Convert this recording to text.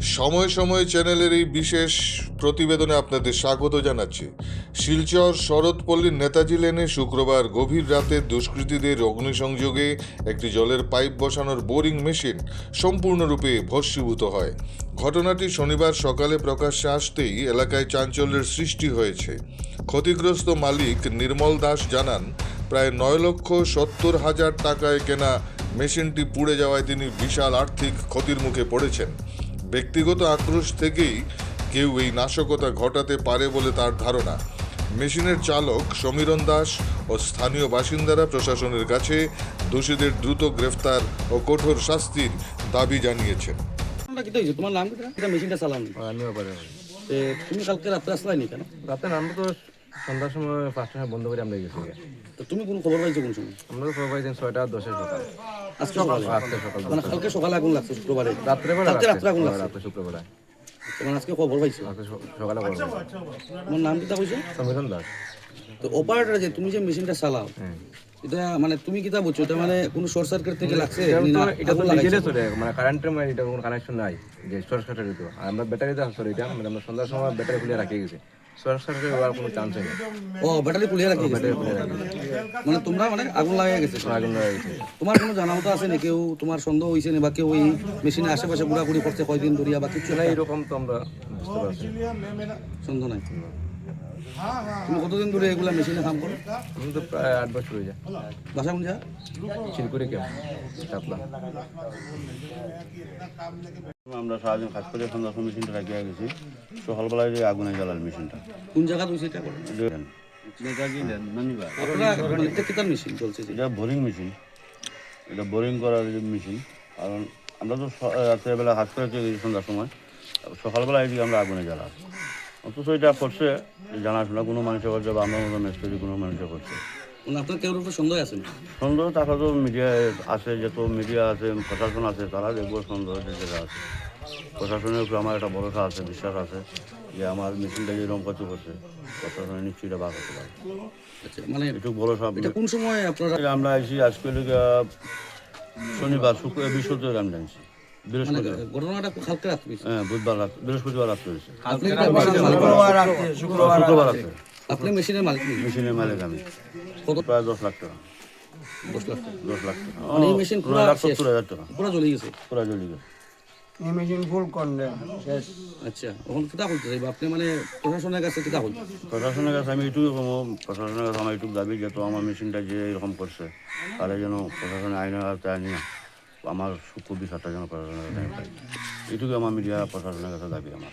সময় সময় চ্যানেলের এই বিশেষ প্রতিবেদনে আপনাদের স্বাগত জানাচ্ছি। শিলচর শরৎপল্লীর নেতাজি লেনে শুক্রবার গভীর রাতে দুষ্কৃতীদের অগ্নিসংযোগে একটি জলের পাইপ বসানোর বোরিং মেশিন সম্পূর্ণরূপে ভস্মীভূত হয়। ঘটনাটি শনিবার সকালে প্রকাশ্যে আসতেই এলাকায় চাঞ্চল্যের সৃষ্টি হয়েছে। ক্ষতিগ্রস্ত মালিক নির্মল দাস জানান, প্রায় নয় লক্ষ সত্তর হাজার টাকায় কেনা মেশিনটি পুড়ে যাওয়ায় তিনি বিশাল আর্থিক ক্ষতির মুখে পড়েছেন। ব্যক্তিগত আক্রোশ থেকেই কেউ এই নাশকতা ঘটাতে পারে বলে তার ধারণা। মেশিনের চালক সমীরণ দাস ও স্থানীয় বাসিন্দারা প্রশাসনের কাছে দোষীদের দ্রুত গ্রেফতার ও কঠোর শাস্তির দাবি জানিয়েছেন। তোমার নাম মেশিনটা চালানি তুমি কালকে রাত্রে আসলাই নি কেন? রাতে আমরা তো সন্ধ্যার সময় পাঁচটার সময় বন্ধ করে আমরা গেছি। তুমি কোন খবর পাইছো কোন সময়? আমরা সবাই দিন ছয়টা দশের সকাল আজকে সকালে? আজকে সকাল মানে কালকে সকালে আগুন লাগছে শুক্রবারে? রাত্রে বেলা কালকে রাত্রে আগুন লাগছে? রাত্রে শুক্রবার। আজকে খবর পাইছো? স- সকালে করব তোমার নাম কিতা কইছো? সমীরণ দাস। তো অপারেটর যে তুমি যে মেশিনটা চালাও হ্যাঁ। এটা মানে তুমি কিতা বলছো এটা মানে কোন শর্ট সার্কিট থেকে লাগছে এটা তো চলে মানে কারেন্টের মানে এটা কোনো কানেকশন নাই যে তো। আর আমরা ব্যাটারিতে আসলে এটা। মানে আমরা সন্ধ্যার সময় ব্যাটারি খুলে রাখি গেছি। সোর্স হওয়ার কোনো চান্স নেই। ও ব্যাটারি খুলিয়ে রাখি ব্যাটারি খুলে রাখি মানে তোমরা মানে আগুন লাগাই গেছে? আগুন ধরে গেছে। তোমার কোনো জানামতো আছে না? কেউ তোমার সন্দেহ হয়েছে না বা কেউ এই মেশিনের আশেপাশে ঘোরাঘুরি করছে কয়দিন ধরিয়া বা কিছু? না এরকম তো আমরা বুঝতে পারছি। সন্দেহ নাই। তুমি কতদিন ধরে এগুলা মেশিনে কাম করো? আমি তো প্রায় আট বছর হয়ে যায়। বাসা কোন জায়গা শিলকুড়ি ক্যাম্প চাপলা। আমরা সারাদিন কাজ করে সন্ধ্যা সময় মেশিনটা রাখিয়া গেছি। সকালবেলায় যে আগুনে জ্বালার মেশিনটা। কোন জায়গা তুই সেটা করো? আপনারা এটা কিতার মেশিন চলছে এটা বোরিং মেশিন। এটা বোরিং করার যে মেশিন। কারণ আমরা তো রাত্রেবেলা কাজ করে চলে গেছি সন্ধ্যার সময়। সকালবেলা এদিকে আমরা আগুনে জ্বালা অথচ এটা করছে জানাশোনা কোনো মানুষে করছে বা আমরা মতো কোনো মানুষে করছে। আপনার কেউ উপর সন্দেহ আছে সন্দেহ টাকা তো মিডিয়া আছে যত মিডিয়া আছে প্রশাসন আছে তারা দেখব সন্দেহ যেটা আছে। প্রশাসনের উপরে আমার একটা ভরসা আছে বিশ্বাস আছে যে আমার মেশিনটা যেরকম ক্ষতি করছে প্রশাসনের নিশ্চয়ই এটা বার করতে পারবে আচ্ছা মানে একটু ভরসা কোন সময় আপনারা আমরা আইসি আজকে শনিবার শুক্র বৃহস্পতিবার আমি জানছি। মানে বৃহস্পতিবার। ঘটনাটা কালকে রাত্রে হ্যাঁ বুধবার রাত বৃহস্পতিবার রাত্রে মেশিনের মালিক শুক্রবার রাত্রে। আপনি মেশিনের মালিক নেই মেশিনের মালিক আমি। কত? প্রায় দশ লাখ টাকা। দশ লাখ টাকা। দশ লাখ টাকা। মানে এই মেশিন পুরো সত্তর হাজার টাকা। পুরো জ্বলে গেছে? পুরা জ্বলি গেছে। ইমেজিন ফুল করলে শেষ। আচ্ছা এখন কিতা আপনি মানে প্রশাসনের কাছে কিতা প্রশাসনের কাছে আমি এইটুকু কমো প্রশাসনের কাছে আমার এইটুকু দাবি যে তো আমার মেশিনটা যে এরকম করছে তাহলে যেন প্রশাসনের আইনের হাতে আনি আমার সুখ বিচারটা যেন প্রশাসনের কাছে পাই এইটুকু আমার মিডিয়া প্রশাসনের কাছে দাবি আমার।